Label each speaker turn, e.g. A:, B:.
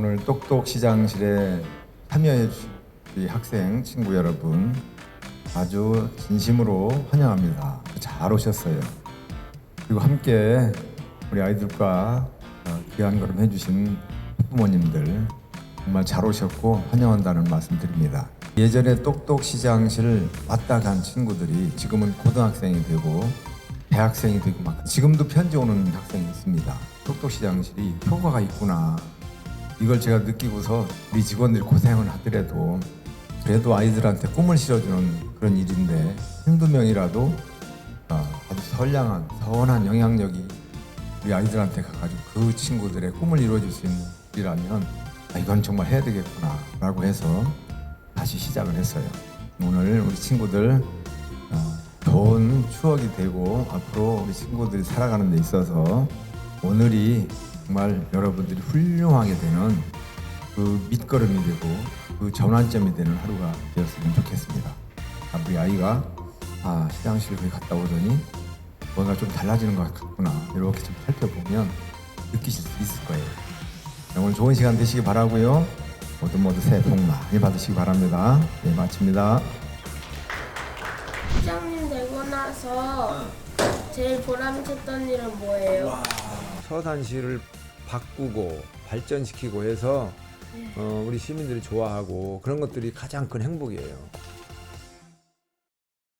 A: 오늘 똑똑 시장실에 참여해 주신 학생 친구 여러분 아주 진심으로 환영합니다. 잘 오셨어요. 그리고 함께 우리 아이들과 어, 귀한 걸음 해주신 부모님들 정말 잘 오셨고 환영한다는 말씀 드립니다. 예전에 똑똑 시장실 왔다 간 친구들이 지금은 고등학생이 되고 대학생이 되고 막 지금도 편지 오는 학생이 있습니다. 똑똑 시장실이 효과가 있구나. 이걸 제가 느끼고서 우리 직원들이 고생을 하더라도 그래도 아이들한테 꿈을 실어주는 그런 일인데 한두 명이라도 어, 아주 선량한 선한 영향력이 우리 아이들한테 가가지고 그 친구들의 꿈을 이루어줄 수 있는 일이라면 아, 이건 정말 해야 되겠구나라고 해서 다시 시작을 했어요. 오늘 우리 친구들 어, 좋은 추억이 되고 앞으로 우리 친구들이 살아가는 데 있어서 오늘이 정말 여러분들이 훌륭하게 되는 그 밑거름이 되고 그 전환점이 되는 하루가 되었으면 좋겠습니다. 아, 우리 아이가 아 시장실 거기 갔다 오더니 뭔가 좀 달라지는 것 같구나 이렇게 좀 살펴보면 느끼실 수 있을 거예요. 네, 오늘 좋은 시간 되시기 바라고요. 모두 모두 새해 복 많이 받으시기 바랍니다. 네 마칩니다.
B: 시장님 되고 나서 제일 보람찼던 일은 뭐예요?
C: 서산시를 바꾸고 발전시키고 해서 어, 우리 시민들이 좋아하고 그런 것들이 가장 큰 행복이에요.